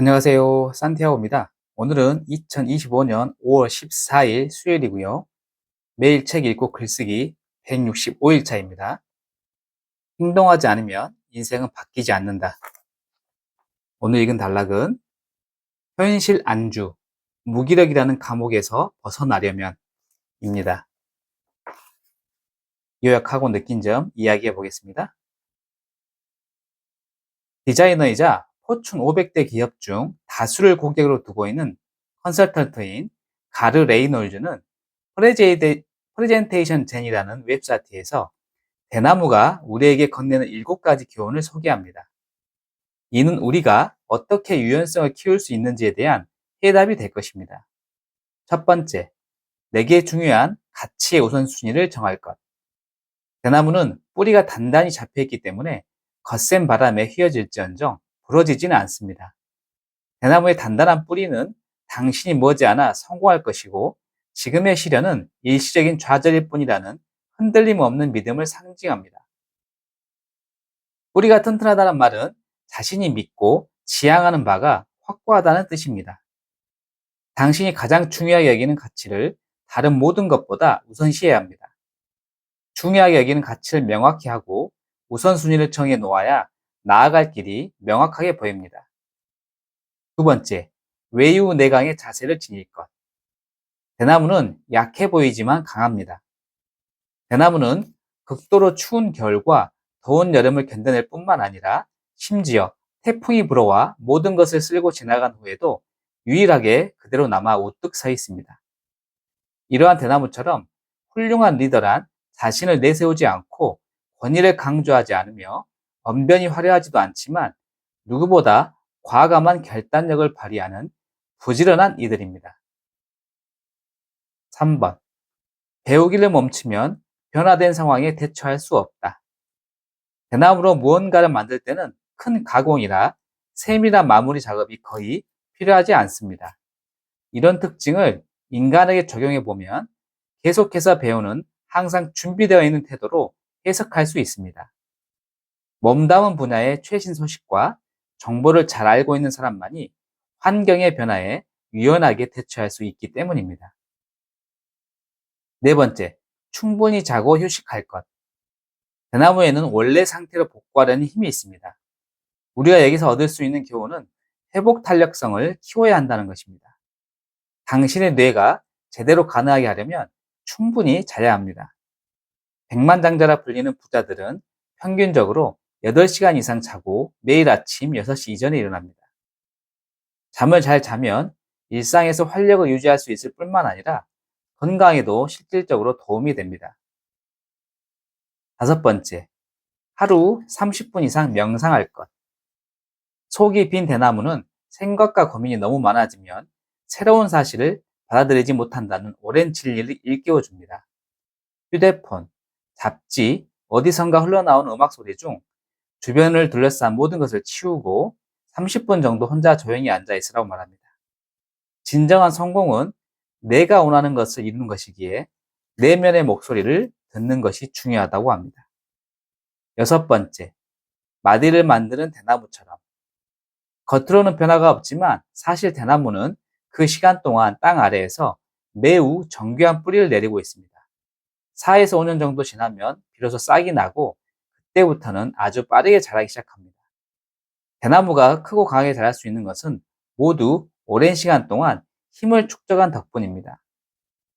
안녕하세요. 산티아고입니다. 오늘은 2025년 5월 14일 수요일이고요. 매일 책 읽고 글쓰기 165일 차입니다. 행동하지 않으면 인생은 바뀌지 않는다. 오늘 읽은 단락은 현실 안주, 무기력이라는 감옥에서 벗어나려면 입니다. 요약하고 느낀 점 이야기해 보겠습니다. 디자이너이자 포춘 500대 기업 중 다수를 고객으로 두고 있는 컨설턴트인 가르 레이놀즈는 프레젠테이션 젠이라는 웹사이트에서 대나무가 우리에게 건네는 7가지 교훈을 소개합니다. 이는 우리가 어떻게 유연성을 키울 수 있는지에 대한 해답이 될 것입니다. 첫 번째, 내게 중요한 가치의 우선순위를 정할 것. 대나무는 뿌리가 단단히 잡혀있기 때문에 거센 바람에 휘어질지언정 부러지지는 않습니다. 대나무의 단단한 뿌리는 당신이 머지않아 성공할 것이고 지금의 시련은 일시적인 좌절일 뿐이라는 흔들림 없는 믿음을 상징합니다. 뿌리가 튼튼하다는 말은 자신이 믿고 지향하는 바가 확고하다는 뜻입니다. 당신이 가장 중요하게 여기는 가치를 다른 모든 것보다 우선시해야 합니다. 중요하게 여기는 가치를 명확히 하고 우선순위를 정해 놓아야 나아갈 길이 명확하게 보입니다. 두 번째, 외유 내강의 자세를 지닐 것. 대나무는 약해 보이지만 강합니다. 대나무는 극도로 추운 겨울과 더운 여름을 견뎌낼 뿐만 아니라 심지어 태풍이 불어와 모든 것을 쓸고 지나간 후에도 유일하게 그대로 남아 우뚝 서 있습니다. 이러한 대나무처럼 훌륭한 리더란 자신을 내세우지 않고 권위를 강조하지 않으며 언변이 화려하지도 않지만 누구보다 과감한 결단력을 발휘하는 부지런한 이들입니다. 3번. 배우기를 멈추면 변화된 상황에 대처할 수 없다. 대나무로 무언가를 만들 때는 큰 가공이라 세밀한 마무리 작업이 거의 필요하지 않습니다. 이런 특징을 인간에게 적용해 보면 계속해서 배우는 항상 준비되어 있는 태도로 해석할 수 있습니다. 몸담은 분야의 최신 소식과 정보를 잘 알고 있는 사람만이 환경의 변화에 유연하게 대처할 수 있기 때문입니다. 네 번째, 충분히 자고 휴식할 것. 대나무에는 원래 상태로 복구하려는 힘이 있습니다. 우리가 여기서 얻을 수 있는 교훈은 회복 탄력성을 키워야 한다는 것입니다. 당신의 뇌가 제대로 가능하게 하려면 충분히 자야 합니다. 백만장자라 불리는 부자들은 평균적으로 8시간 이상 자고 매일 아침 6시 이전에 일어납니다. 잠을 잘 자면 일상에서 활력을 유지할 수 있을 뿐만 아니라 건강에도 실질적으로 도움이 됩니다. 다섯 번째, 하루 30분 이상 명상할 것. 속이 빈 대나무는 생각과 고민이 너무 많아지면 새로운 사실을 받아들이지 못한다는 오랜 진리를 일깨워 줍니다. 휴대폰, 잡지, 어디선가 흘러나오는 음악 소리 중 주변을 둘러싼 모든 것을 치우고 30분 정도 혼자 조용히 앉아 있으라고 말합니다. 진정한 성공은 내가 원하는 것을 이루는 것이기에 내면의 목소리를 듣는 것이 중요하다고 합니다. 여섯 번째, 마디를 만드는 대나무처럼. 겉으로는 변화가 없지만 사실 대나무는 그 시간 동안 땅 아래에서 매우 정교한 뿌리를 내리고 있습니다. 4에서 5년 정도 지나면 비로소 싹이 나고 그때부터는 아주 빠르게 자라기 시작합니다. 대나무가 크고 강하게 자랄 수 있는 것은 모두 오랜 시간 동안 힘을 축적한 덕분입니다.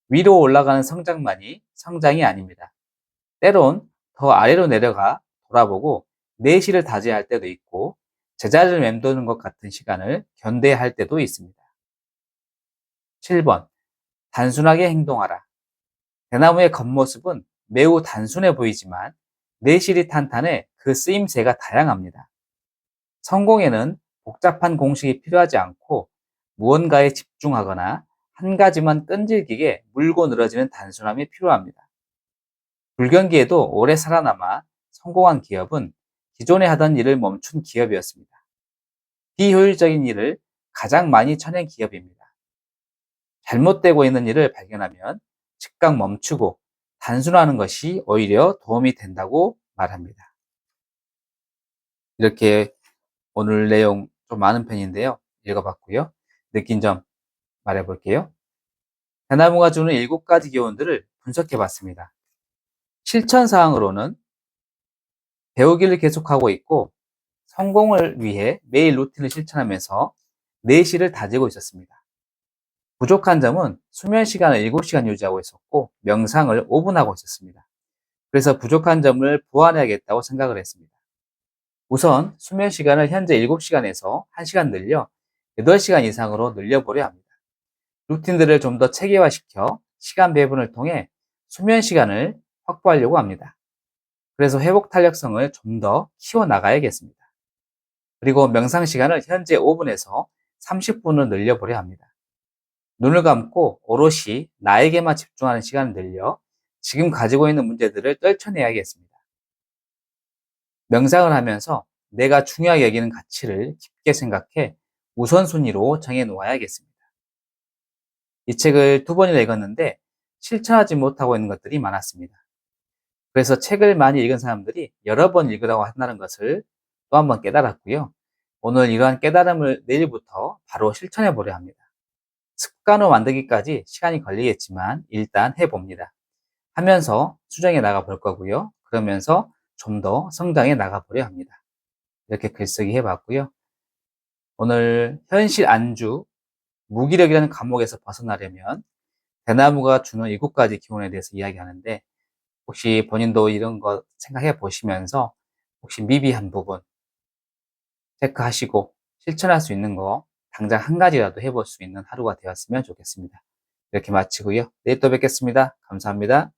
위로 올라가는 성장만이 성장이 아닙니다. 때론 더 아래로 내려가 돌아보고 내실을 다져야 할 때도 있고 제자리를 맴도는 것 같은 시간을 견뎌야 할 때도 있습니다. 7번. 단순하게 행동하라. 대나무의 겉모습은 매우 단순해 보이지만 내실이 탄탄해 그 쓰임새가 다양합니다. 성공에는 복잡한 공식이 필요하지 않고 무언가에 집중하거나 한 가지만 끈질기게 물고 늘어지는 단순함이 필요합니다. 불경기에도 오래 살아남아 성공한 기업은 기존에 하던 일을 멈춘 기업이었습니다. 비효율적인 일을 가장 많이 쳐낸 기업입니다. 잘못되고 있는 일을 발견하면 즉각 멈추고 단순화하는 것이 오히려 도움이 된다고 말합니다. 이렇게 오늘 내용 좀 많은 편인데요. 읽어봤고요. 느낀 점 말해볼게요. 대나무가 주는 일곱 가지 기운들을 분석해봤습니다. 실천 사항으로는 배우기를 계속하고 있고 성공을 위해 매일 루틴을 실천하면서 내실을 다지고 있었습니다. 부족한 점은 수면 시간을 7시간 유지하고 있었고 명상을 5분 하고 있었습니다. 그래서 부족한 점을 보완해야겠다고 생각을 했습니다. 우선 수면 시간을 현재 7시간에서 1시간 늘려 8시간 이상으로 늘려보려 합니다. 루틴들을 좀 더 체계화시켜 시간 배분을 통해 수면 시간을 확보하려고 합니다. 그래서 회복 탄력성을 좀 더 키워나가야겠습니다. 그리고 명상 시간을 현재 5분에서 30분을 늘려보려 합니다. 눈을 감고 오롯이 나에게만 집중하는 시간을 늘려 지금 가지고 있는 문제들을 떨쳐내야겠습니다. 명상을 하면서 내가 중요하게 여기는 가치를 깊게 생각해 우선순위로 정해 놓아야겠습니다. 이 책을 두 번이나 읽었는데 실천하지 못하고 있는 것들이 많았습니다. 그래서 책을 많이 읽은 사람들이 여러 번 읽으라고 한다는 것을 또 한 번 깨달았고요. 오늘 이러한 깨달음을 내일부터 바로 실천해 보려 합니다. 습관으로 만들기까지 시간이 걸리겠지만 일단 해봅니다. 하면서 수정해 나가 볼 거고요. 그러면서 좀 더 성장해 나가 보려 합니다. 이렇게 글쓰기 해봤고요. 오늘 현실 안주, 무기력이라는 감옥에서 벗어나려면 대나무가 주는 일곱 가지 기운에 대해서 이야기하는데 혹시 본인도 이런 거 생각해 보시면서 혹시 미비한 부분 체크하시고 실천할 수 있는 거 당장 한 가지라도 해볼 수 있는 하루가 되었으면 좋겠습니다. 이렇게 마치고요. 내일 또 뵙겠습니다. 감사합니다.